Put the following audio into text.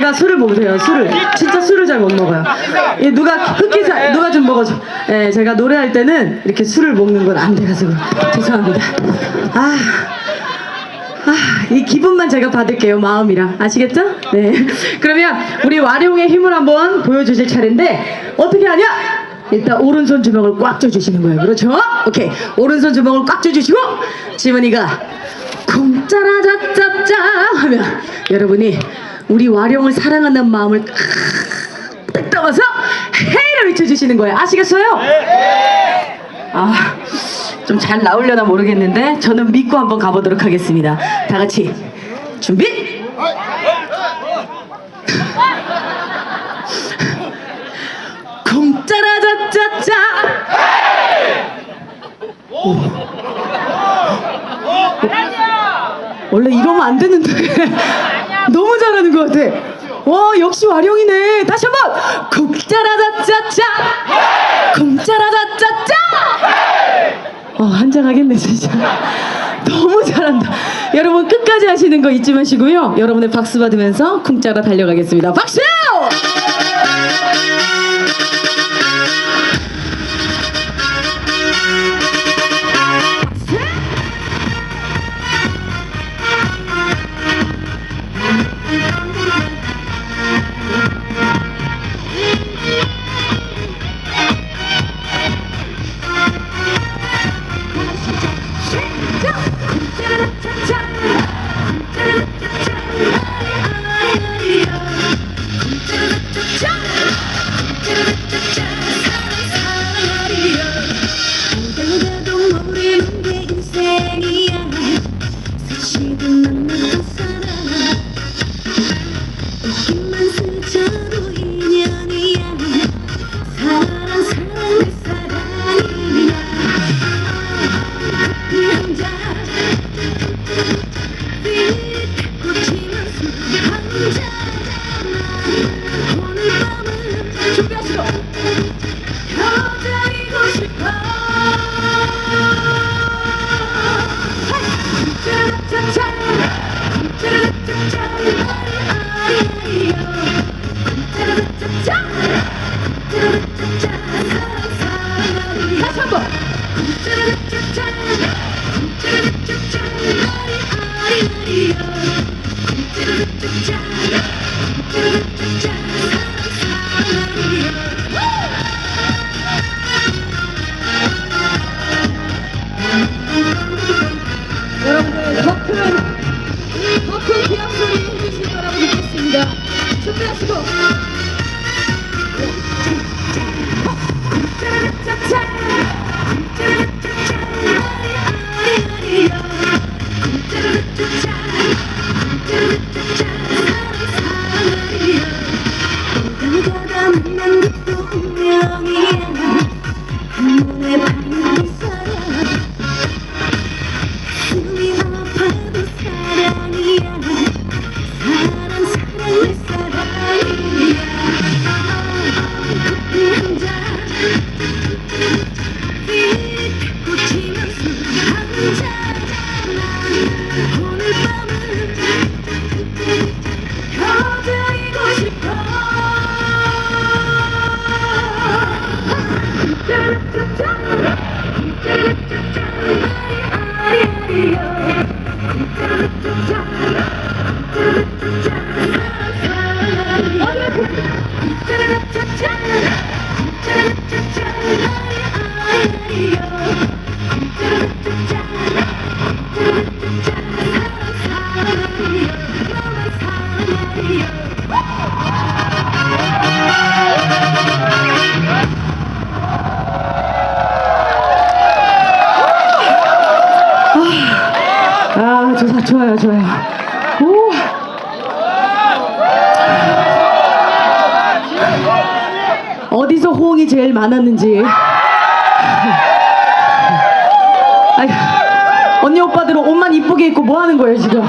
제가 술을 못 해요. 술을 진짜 술을 잘 못 먹어요. 예, 누가 흑기사 누가 좀 먹어줘. 예, 제가 노래할 때는 이렇게 술을 먹는 건 안 돼가지고 죄송합니다. 아. 아, 이 기분만 제가 받을게요, 마음이랑. 아시겠죠? 네. 그러면 우리 와룡의 힘을 한번 보여주실 차례인데, 어떻게 하냐? 일단 오른손 주먹을 꽉 쥐어주시는 거예요. 그렇죠? 오케이. 오른손 주먹을 꽉 쥐어주시고, 지문이가 쿵짜라짜짜짜 하면 여러분이 우리 와룡을 사랑한다는 마음을 딱 담아서 헤이를 외쳐주시는 거예요. 아시겠어요? 아, 좀 잘 나오려나 모르겠는데 저는 믿고 한번 가보도록 하겠습니다. 다 같이 준비. 쿵짜라짜짜짜. 오. 원래 이러면 안 되는데 너무 잘하는 것 같아. 와 역시 와룡이네. 다시 한 번 쿵짜라짜짜짜. 쿵짜라짜짜짜. 어, 한장 하겠네 진짜. 너무 잘한다. 여러분 끝까지 하시는 거 잊지 마시고요. 여러분의 박수 받으면서 쿵짜라 달려가겠습니다. 박수! 웃기만 스쳐도 인연이야. 사랑 사랑 내 사랑이야. 오늘 밤은 준비하시고 여자이고 사랑 가다 만난 운명이야 한눈에 반한 사 아, 좋아, 좋아요, 좋아요. 오. 어디서 호응이 제일 많았는지. 아휴, 언니 오빠들은 옷만 이쁘게 입고 뭐 하는 거예요, 지금?